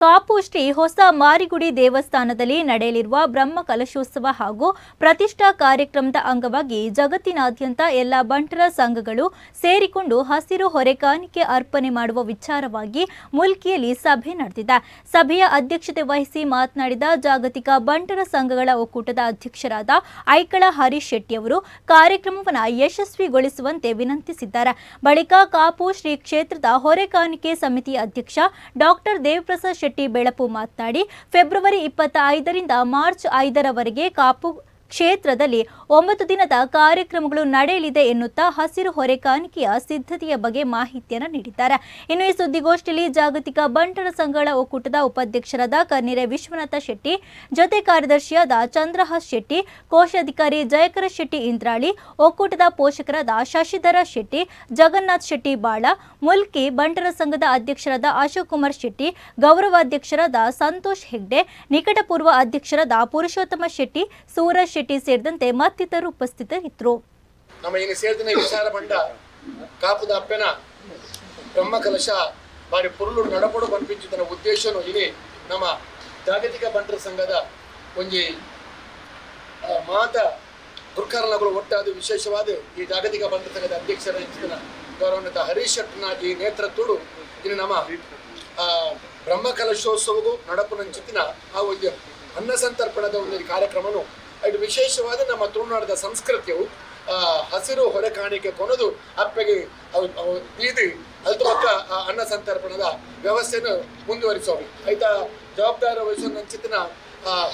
ಕಾಪು ಶ್ರೀ ಹೊಸ ಮಾರಿಗುಡಿ ದೇವಸ್ಥಾನದಲ್ಲಿ ನಡೆಯಲಿರುವ ಬ್ರಹ್ಮ ಕಲಶೋತ್ಸವ ಹಾಗೂ ಪ್ರತಿಷ್ಠಾ ಕಾರ್ಯಕ್ರಮದ ಅಂಗವಾಗಿ ಜಗತ್ತಿನಾದ್ಯಂತ ಎಲ್ಲ ಬಂಟರ ಸಂಘಗಳು ಸೇರಿಕೊಂಡು ಹಸಿರು ಹೊರೆಕಾಣಿಕೆ ಅರ್ಪಣೆ ಮಾಡುವ ವಿಚಾರವಾಗಿ ಮುಲ್ಕಿಯಲ್ಲಿ ಸಭೆ ನಡೆದಿದೆ. ಸಭೆಯ ಅಧ್ಯಕ್ಷತೆ ವಹಿಸಿ ಮಾತನಾಡಿದ ಜಾಗತಿಕ ಬಂಟರ ಸಂಘಗಳ ಒಕ್ಕೂಟದ ಅಧ್ಯಕ್ಷರಾದ ಐಕಳ ಹರೀಶ್ ಶೆಟ್ಟಿ ಅವರು ಕಾರ್ಯಕ್ರಮವನ್ನು ಯಶಸ್ವಿಗೊಳಿಸುವಂತೆ ವಿನಂತಿಸಿದ್ದಾರೆ. ಬಳಿಕ ಕಾಪು ಶ್ರೀ ಕ್ಷೇತ್ರದ ಹೊರೆಕಾಣಿಕೆ ಸಮಿತಿ ಅಧ್ಯಕ್ಷ ಡಾಕ್ಟರ್ ದೇವಪ್ರಸಾದ್ ಬೆಳಪು ಮಾತನಾಡಿ ಫೆಬ್ರವರಿ ಇಪ್ಪತ್ತ ಐದರಿಂದ ಮಾರ್ಚ್ ಐದರವರೆಗೆ ಕಾಪು ಕ್ಷೇತ್ರದಲ್ಲಿ ಒಂಬತ್ತು ದಿನದ ಕಾರ್ಯಕ್ರಮಗಳು ನಡೆಯಲಿದೆ ಎನ್ನುತ್ತಾ ಹಸಿರು ಹೊರೆಕಾಣಿಕೆಯ ಸಿದ್ಧತೆಯ ಬಗ್ಗೆ ಮಾಹಿತಿಯನ್ನು ನೀಡಿದ್ದಾರೆ. ಇನ್ನು ಈ ಸುದ್ದಿಗೋಷ್ಠಿಯಲ್ಲಿ ಜಾಗತಿಕ ಬಂಟರ ಸಂಘಗಳ ಒಕ್ಕೂಟದ ಉಪಾಧ್ಯಕ್ಷರಾದ ಕನ್ನೀರೆ ವಿಶ್ವನಾಥ ಶೆಟ್ಟಿ, ಜೊತೆ ಕಾರ್ಯದರ್ಶಿಯಾದ ಚಂದ್ರಹಾಸ್ ಶೆಟ್ಟಿ, ಕೋಶಾಧಿಕಾರಿ ಜಯಕರ ಶೆಟ್ಟಿ ಇಂದ್ರಾಳಿ, ಒಕ್ಕೂಟದ ಪೋಷಕರಾದ ಶಶಿಧರ ಶೆಟ್ಟಿ, ಜಗನ್ನಾಥ್ ಶೆಟ್ಟಿ ಬಾಳ, ಮುಲ್ಕಿ ಬಂಟರ ಸಂಘದ ಅಧ್ಯಕ್ಷರಾದ ಅಶೋಕ್ ಕುಮಾರ್ ಶೆಟ್ಟಿ, ಗೌರವಾಧ್ಯಕ್ಷರಾದ ಸಂತೋಷ್ ಹೆಗ್ಡೆ, ನಿಕಟಪೂರ್ವ ಅಧ್ಯಕ್ಷರಾದ ಪುರುಷೋತ್ತಮ ಶೆಟ್ಟಿ ಸೂರಜ್ ಸೇರಿದಂತೆ ಮತ್ತಿತರರು ಉಪಸ್ಥಿತರಿದ್ದರು. ನಮ್ಮ ಇನ್ನು ಸೇರಿದ ವಿಚಾರ ಬಂಡ ಕಾಪುದ ಅಪ್ಪೆನ ಬ್ರಹ್ಮ ಕಲಶ ಬಾರಿ ಪುರುಳು ನಡಪಡು ಪನ್ಪಿಂಚಿದನ ಉದ್ದೇಶನು ಇನಿ ನಮ್ಮ ಜಾಗತಿಕ ಬಂಟರ ಸಂಘದ ಒಂಜಿ ಮಾತ ದುರ್ಕಾರಣಗಳು ಒಟ್ಟಾದ ವಿಶೇಷವಾದ ಈ ಜಾಗತಿಕ ಬಂಟರ ಸಂಘದ ಅಧ್ಯಕ್ಷರ ಗೌರವಾನ್ವಿತ ಹರೀಶ್ ಶೆಟ್ಟನ ಈ ನೇತೃತ್ವಡು ಇಲ್ಲಿ ನಮ್ಮ ಬ್ರಹ್ಮ ಕಲಶೋತ್ಸವಗೂ ನಡಪು ನಂಚಿತ್ತಿನ ಆ ಒಂದು ಅನ್ನ ಸಂತರ್ಪಣದ ಒಂದು ಕಾರ್ಯಕ್ರಮನು ಇದು ವಿಶೇಷವಾದ ನಮ್ಮ ತುಳುನಾಡದ ಸಂಸ್ಕೃತಿಯು ಹಸಿರು ಹೊರೆ ಕಾಣಿಕೆ ಕೊನದು ಅಪ್ಪಗೆ ಬೀದಿ ಅಲ್ತು ಪಕ್ಕ ಅನ್ನ ಸಂತರ್ಪಣದ ವ್ಯವಸ್ಥೆಯನ್ನು ಮುಂದುವರಿಸೋದು. ಆಯ್ತಾ? ಜವಾಬ್ದಾರ ವಹಿಸುವ ನಂಚಿತ್ತಿನ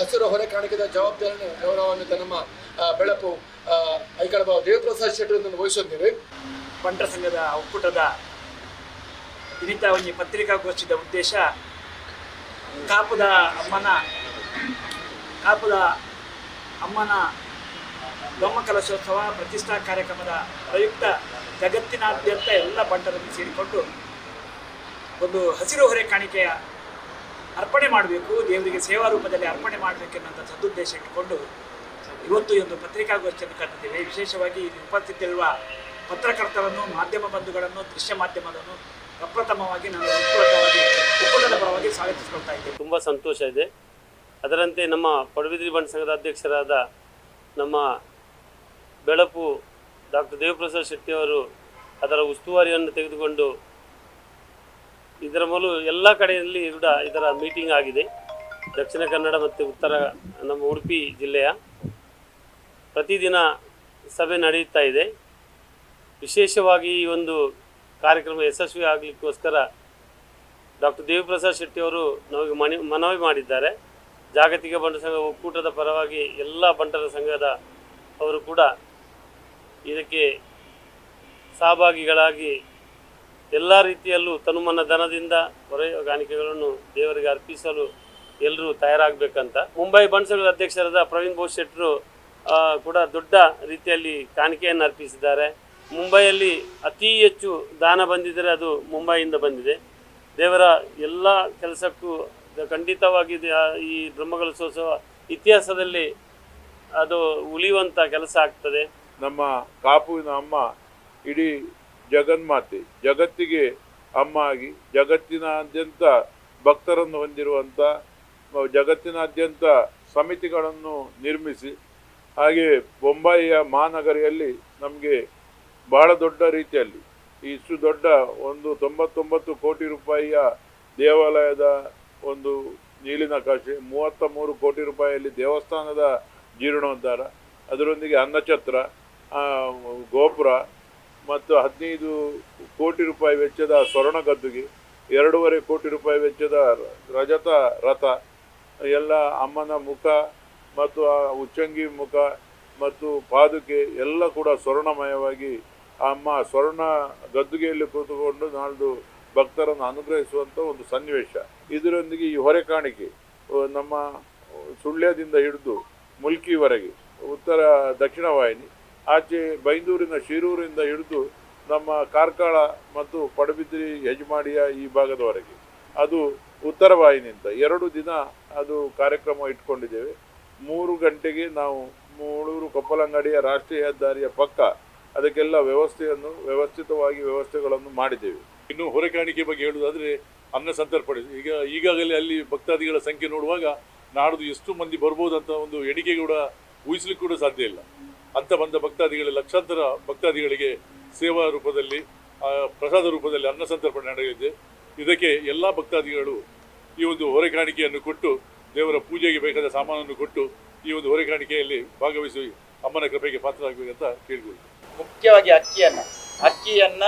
ಹಸಿರು ಹೊರೆ ಕಾಣಿಕೆದ ಜವಾಬ್ದಾರಿಯನ್ನು ಗೌರವಾನ್ವಿತ ನಮ್ಮ ಬೆಳಕು ಐಕಳ ದೇವಪ್ರಸಾದ್ ಶೆಟ್ಟರನ್ನು ವಹಿಸೋದಿರಿ ಪಂಟ ಸಂಘದ ಒಕ್ಕೂಟದ ವಿನಿತ ಒಂಜಿ ಪತ್ರಿಕಾಗೋಷ್ಠಿದ ಉದ್ದೇಶ, ಕಾಪುದ ಅಮ್ಮನ, ಕಾಪುದ ಅಮ್ಮನ ಬ್ರಹ್ಮ ಕಲಶೋತ್ಸವ ಪ್ರತಿಷ್ಠಾ ಕಾರ್ಯಕ್ರಮದ ಪ್ರಯುಕ್ತ ಜಗತ್ತಿನಾದ್ಯಂತ ಎಲ್ಲ ಬಂಟರನ್ನು ಸೇರಿಕೊಂಡು ಒಂದು ಹಸಿರು ಹೊರೆ ಕಾಣಿಕೆಯ ಅರ್ಪಣೆ ಮಾಡಬೇಕು, ದೇವರಿಗೆ ಸೇವಾ ರೂಪದಲ್ಲಿ ಅರ್ಪಣೆ ಮಾಡಬೇಕೆನ್ನುವಂಥ ಸದುದ್ದೇಶ ಇಟ್ಟುಕೊಂಡು ಇವತ್ತು ಈ ಒಂದು ಪತ್ರಿಕಾಗೋಷ್ಠಿಯನ್ನು ಕರೆದಿದ್ದೇವೆ ವಿಶೇಷವಾಗಿ ಇಲ್ಲಿ ಉಪಸ್ಥಿತಿರುವ ಪತ್ರಕರ್ತರನ್ನು, ಮಾಧ್ಯಮ ಬಂಧುಗಳನ್ನು, ದೃಶ್ಯ ಮಾಧ್ಯಮದನ್ನು ಪ್ರಪ್ರಥಮವಾಗಿ ನಾನು ಉತ್ಪೂರ್ವಕವಾಗಿ ಒಕ್ಕೂಟದ ಪರವಾಗಿ ಸ್ವಾಗತಿಸಿಕೊಳ್ತಾ ಇದ್ದೇನೆ. ತುಂಬ ಸಂತೋಷ ಇದೆ. ಅದರಂತೆ ನಮ್ಮ ಪಡುಬಿದ್ರಿ ಬಂಡ ಸಂಘದ ಅಧ್ಯಕ್ಷರಾದ ನಮ್ಮ ಬೆಳಪು ಡಾಕ್ಟರ್ ದೇವಪ್ರಸಾದ್ ಶೆಟ್ಟಿಯವರು ಅದರ ಉಸ್ತುವಾರಿಯನ್ನು ತೆಗೆದುಕೊಂಡು ಇದರ ಮೂಲಕ ಎಲ್ಲ ಕಡೆಯಲ್ಲಿ ಕೂಡ ಇದರ ಮೀಟಿಂಗ್ ಆಗಿದೆ. ದಕ್ಷಿಣ ಕನ್ನಡ ಮತ್ತು ಉತ್ತರ ನಮ್ಮ ಉಡುಪಿ ಜಿಲ್ಲೆಯ ಪ್ರತಿದಿನ ಸಭೆ ನಡೆಯುತ್ತಾ ಇದೆ. ವಿಶೇಷವಾಗಿ ಈ ಒಂದು ಕಾರ್ಯಕ್ರಮ ಯಶಸ್ವಿ ಆಗಲಿಕ್ಕೋಸ್ಕರ ಡಾಕ್ಟರ್ ದೇವಪ್ರಸಾದ್ ಶೆಟ್ಟಿಯವರು ನಮಗೆ ಮನೆ ಮನವಿ ಮಾಡಿದ್ದಾರೆ. ಜಾಗತಿಕ ಬಂಟರ ಸಂಘ ಒಕ್ಕೂಟದ ಪರವಾಗಿ ಎಲ್ಲ ಬಂಟರ ಸಂಘದ ಅವರು ಕೂಡ ಇದಕ್ಕೆ ಸಹಭಾಗಿಗಳಾಗಿ ಎಲ್ಲ ರೀತಿಯಲ್ಲೂ ತನುಮನ ಧನದಿಂದ ಹೊರೆಗಾಣಿಕೆಗಳನ್ನು ದೇವರಿಗೆ ಅರ್ಪಿಸಲು ಎಲ್ಲರೂ ತಯಾರಾಗಬೇಕಂತ. ಮುಂಬೈ ಬಂಟ ಸಂಘದ ಅಧ್ಯಕ್ಷರಾದ ಪ್ರವೀಣ್ ಬೋಸ್ ಶೆಟ್ಟರು ಕೂಡ ದೊಡ್ಡ ರೀತಿಯಲ್ಲಿ ಕಾಣಿಕೆಯನ್ನು ಅರ್ಪಿಸಿದ್ದಾರೆ. ಮುಂಬೈಯಲ್ಲಿ ಅತಿ ಹೆಚ್ಚು ದಾನ ಬಂದಿದ್ದರೆ ಅದು ಮುಂಬೈಯಿಂದ ಬಂದಿದೆ. ದೇವರ ಎಲ್ಲ ಕೆಲಸಕ್ಕೂ ಖಂಡಿತವಾಗಿ ಈ ಬ್ರಹ್ಮಕಲಶೋತ್ಸವ ಇತಿಹಾಸದಲ್ಲಿ ಅದು ಉಳಿಯುವಂಥ ಕೆಲಸ ಆಗ್ತದೆ. ನಮ್ಮ ಕಾಪುವಿನ ಅಮ್ಮ ಇಡೀ ಜಗನ್ಮಾತೆ, ಜಗತ್ತಿಗೆ ಅಮ್ಮ ಆಗಿ ಜಗತ್ತಿನಾದ್ಯಂತ ಭಕ್ತರನ್ನು ಹೊಂದಿರುವಂಥ ಜಗತ್ತಿನಾದ್ಯಂತ ಸಮಿತಿಗಳನ್ನು ನಿರ್ಮಿಸಿ, ಹಾಗೆ ಬೊಂಬಾಯಿಯ ಮಹಾನಗರಿಯಲ್ಲಿ ನಮಗೆ ಬಹಳ ದೊಡ್ಡ ರೀತಿಯಲ್ಲಿ ಇಷ್ಟು ದೊಡ್ಡ ಒಂದು ತೊಂಬತ್ತೊಂಬತ್ತು ಕೋಟಿ ರೂಪಾಯಿಯ ದೇವಾಲಯದ ಒಂದು ನೀಲಿನಕಾಶೆ ಮೂವತ್ತ ಮೂರು ಕೋಟಿ ರೂಪಾಯಿಯಲ್ಲಿ ದೇವಸ್ಥಾನದ ಜೀರ್ಣೋದ್ಧಾರ ಅದರೊಂದಿಗೆ ಅನ್ನಛತ್ರ ಗೋಪುರ, ಮತ್ತು ಹದಿನೈದು ಕೋಟಿ ರೂಪಾಯಿ ವೆಚ್ಚದ ಸ್ವರ್ಣ ಗದ್ದುಗೆ, ಎರಡೂವರೆ ಕೋಟಿ ರೂಪಾಯಿ ವೆಚ್ಚದ ರಜತ ರಥ, ಎಲ್ಲ ಅಮ್ಮನ ಮುಖ ಮತ್ತು ಆ ಉಚ್ಚಂಗಿ ಮುಖ ಮತ್ತು ಪಾದುಕೆ ಎಲ್ಲ ಕೂಡ ಸ್ವರ್ಣಮಯವಾಗಿ ಅಮ್ಮ ಸ್ವರ್ಣ ಗದ್ದುಗೆಯಲ್ಲಿ ಕೂತುಕೊಂಡು ನಾಳ್ದು ಭಕ್ತರನ್ನು ಅನುಗ್ರಹಿಸುವಂಥ ಒಂದು ಸನ್ನಿವೇಶ. ಇದರೊಂದಿಗೆ ಈ ಹೊರೆ ಕಾಣಿಕೆ ನಮ್ಮ ಸುಳ್ಯದಿಂದ ಹಿಡಿದು ಮುಲ್ಕಿವರೆಗೆ, ಉತ್ತರ ದಕ್ಷಿಣ ವಾಹಿನಿ, ಆಚೆ ಬೈಂದೂರಿನ ಶಿರೂರಿನಿಂದ ಹಿಡಿದು ನಮ್ಮ ಕಾರ್ಕಳ ಮತ್ತು ಪಡುಬಿದ್ರಿ ಯಜಮಾಡಿಯ ಈ ಭಾಗದವರೆಗೆ. ಅದು ಉತ್ತರ ವಾಹಿನಿಯಿಂದ ಎರಡು ದಿನ ಅದು ಕಾರ್ಯಕ್ರಮ ಇಟ್ಕೊಂಡಿದ್ದೇವೆ. ಮೂರು ಗಂಟೆಗೆ ನಾವು ಮೂಳೂರು ಕೊಪ್ಪಲಂಗಡಿಯ ರಾಷ್ಟ್ರೀಯ ಹೆದ್ದಾರಿಯ ಪಕ್ಕ ಅದಕ್ಕೆಲ್ಲ ವ್ಯವಸ್ಥೆಯನ್ನು ವ್ಯವಸ್ಥಿತವಾಗಿ ವ್ಯವಸ್ಥೆಗಳನ್ನು ಮಾಡಿದ್ದೇವೆ. ಇನ್ನು ಹೊರೆಕಾಣಿಕೆ ಬಗ್ಗೆ ಹೇಳುವುದಾದ್ರೆ ಅನ್ನ ಸಂತರ್ಪಣೆ ಈಗ ಈಗಾಗಲೇ ಅಲ್ಲಿ ಭಕ್ತಾದಿಗಳ ಸಂಖ್ಯೆ ನೋಡುವಾಗ ನಾಡ್ದು ಎಷ್ಟು ಮಂದಿ ಬರ್ಬೋದು ಅಂತ ಒಂದು ಎಣಿಕೆ ಕೂಡ ಊಹಿಸ್ಲಿಕ್ಕೆ ಕೂಡ ಸಾಧ್ಯ ಇಲ್ಲ. ಅಂತ ಬಂದ ಭಕ್ತಾದಿಗಳ ಲಕ್ಷಾಂತರ ಭಕ್ತಾದಿಗಳಿಗೆ ಸೇವಾ ರೂಪದಲ್ಲಿ ಪ್ರಸಾದ ರೂಪದಲ್ಲಿ ಅನ್ನ ಸಂತರ್ಪಣೆ ನಡೆಯಲಿದೆ. ಇದಕ್ಕೆ ಎಲ್ಲ ಭಕ್ತಾದಿಗಳು ಈ ಒಂದು ಹೊರೆ ಕಾಣಿಕೆಯನ್ನು ಕೊಟ್ಟು, ದೇವರ ಪೂಜೆಗೆ ಬೇಕಾದ ಸಾಮಾನನ್ನು ಕೊಟ್ಟು ಈ ಒಂದು ಹೊರೆ ಕಾಣಿಕೆಯಲ್ಲಿ ಭಾಗವಹಿಸಿ ಅಮ್ಮನ ಕೃಪೆಗೆ ಪಾತ್ರರಾಗಬೇಕಂತ ಕೇಳ್ಬೋದು ಮುಖ್ಯವಾಗಿ ಅಕ್ಕಿಯನ್ನ. ಅಕ್ಕಿಯನ್ನ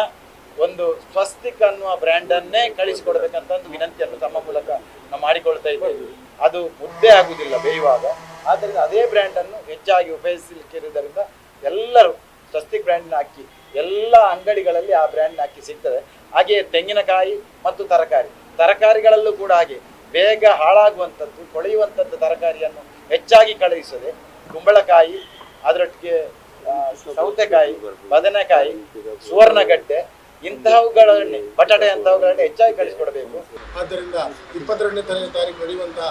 ಒಂದು ಸ್ವಸ್ತಿಕ್ ಅನ್ನುವ ಬ್ರ್ಯಾಂಡ್ ಅನ್ನೇ ಕಳಿಸಿಕೊಡ್ಬೇಕಂತ ಒಂದು ವಿನಂತಿಯನ್ನು ತಮ್ಮ ಮೂಲಕ ನಾವು ಮಾಡಿಕೊಳ್ತಾ ಇದ್ದೇವೆ. ಅದು ಮುದ್ದೆ ಆಗುವುದಿಲ್ಲ ಬೇಯುವಾಗ. ಆದ್ದರಿಂದ ಅದೇ ಬ್ರ್ಯಾಂಡ್ ಅನ್ನು ಹೆಚ್ಚಾಗಿ ಉಪಯೋಗಿಸಲಿಕ್ಕಿರುವುದರಿಂದ ಎಲ್ಲರೂ ಸ್ವಸ್ತಿಕ್ ಬ್ರ್ಯಾಂಡ್ನ ಅಕ್ಕಿ, ಎಲ್ಲ ಅಂಗಡಿಗಳಲ್ಲಿ ಆ ಬ್ರ್ಯಾಂಡ್ನ ಅಕ್ಕಿ ಸಿಗ್ತದೆ. ಹಾಗೆಯೇ ತೆಂಗಿನಕಾಯಿ ಮತ್ತು ತರಕಾರಿ. ತರಕಾರಿಗಳಲ್ಲೂ ಕೂಡ ಹಾಗೆ ಬೇಗ ಹಾಳಾಗುವಂಥದ್ದು, ಕೊಳೆಯುವಂಥದ್ದು ತರಕಾರಿಯನ್ನು ಹೆಚ್ಚಾಗಿ ಕಳುಹಿಸದೆ ಕುಂಬಳಕಾಯಿ, ಅದರೊಟ್ಟಿಗೆ ಸೌತೆಕಾಯಿ, ಬದನೆಕಾಯಿ, ಸುವರ್ಣಗಡ್ಡೆ ಇಂತಹವುಗಳನ್ನೇ ಬಟಾಟೆ ಅಂತಹವುಗಳನ್ನೇ ಹೆಚ್ಚಾಗಿ ಕಳಿಸಿಕೊಡಬೇಕು. ಆದ್ದರಿಂದ ಇಪ್ಪತ್ತೆರಡನೇ ತಾರೀಕು ತಾರೀಕು ನಡೆಯುವಂತಹ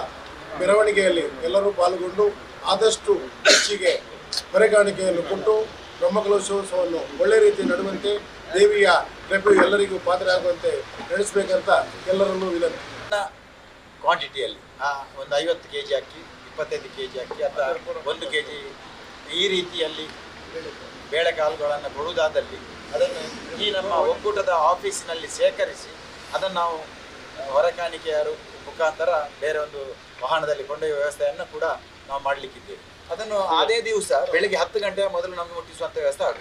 ಮೆರವಣಿಗೆಯಲ್ಲಿ ಎಲ್ಲರೂ ಪಾಲ್ಗೊಂಡು ಆದಷ್ಟು ಹೆಚ್ಚಿಗೆ ಹೊರೆಗಾಣಿಕೆಯನ್ನು ಕೊಟ್ಟು ಬ್ರಹ್ಮಕಲಶೋತ್ಸವವನ್ನು ಒಳ್ಳೆ ರೀತಿ ನಡುವಂತೆ ದೇವಿಯ ಕೃಪೆ ಎಲ್ಲರಿಗೂ ಪಾತ್ರರಾಗುವಂತೆ ನಡೆಸಬೇಕಂತ ಎಲ್ಲರನ್ನೂ ವಿನಂತಿ. ಕ್ವಾಂಟಿಟಿಯಲ್ಲಿ ಆ ಒಂದು ಐವತ್ತು ಕೆ ಜಿ ಅಕ್ಕಿ ಇಪ್ಪತ್ತೈದು ಕೆ ಜಿ ಅಕ್ಕಿ ಅಥವಾ ಒಂದು ಕೆ ಜಿ ಈ ರೀತಿಯಲ್ಲಿ ಬೇಳೆಕಾಳುಗಳನ್ನು ಕೊಡುವುದಾದಲ್ಲಿ ಅದನ್ನು ಈ ನಮ್ಮ ಒಕ್ಕೂಟದ ಆಫೀಸಿನಲ್ಲಿ ಶೇಖರಿಸಿ ಅದನ್ನು ನಾವು ಹೊರಕಾಣಿಕೆಯರು ಮುಖಾಂತರ ಬೇರೆ ಒಂದು ವಾಹನದಲ್ಲಿ ಕೊಂಡೊಯ್ಯುವ ವ್ಯವಸ್ಥೆಯನ್ನು ಕೂಡ ನಾವು ಮಾಡಲಿಕ್ಕಿದ್ದೇವೆ. ಅದನ್ನು ಅದೇ ದಿವಸ ಬೆಳಿಗ್ಗೆ ಹತ್ತು ಗಂಟೆಯ ಮೊದಲು ನಮಗೆ ಮುಟ್ಟಿಸುವಂಥ ವ್ಯವಸ್ಥೆ ಆಗುತ್ತೆ.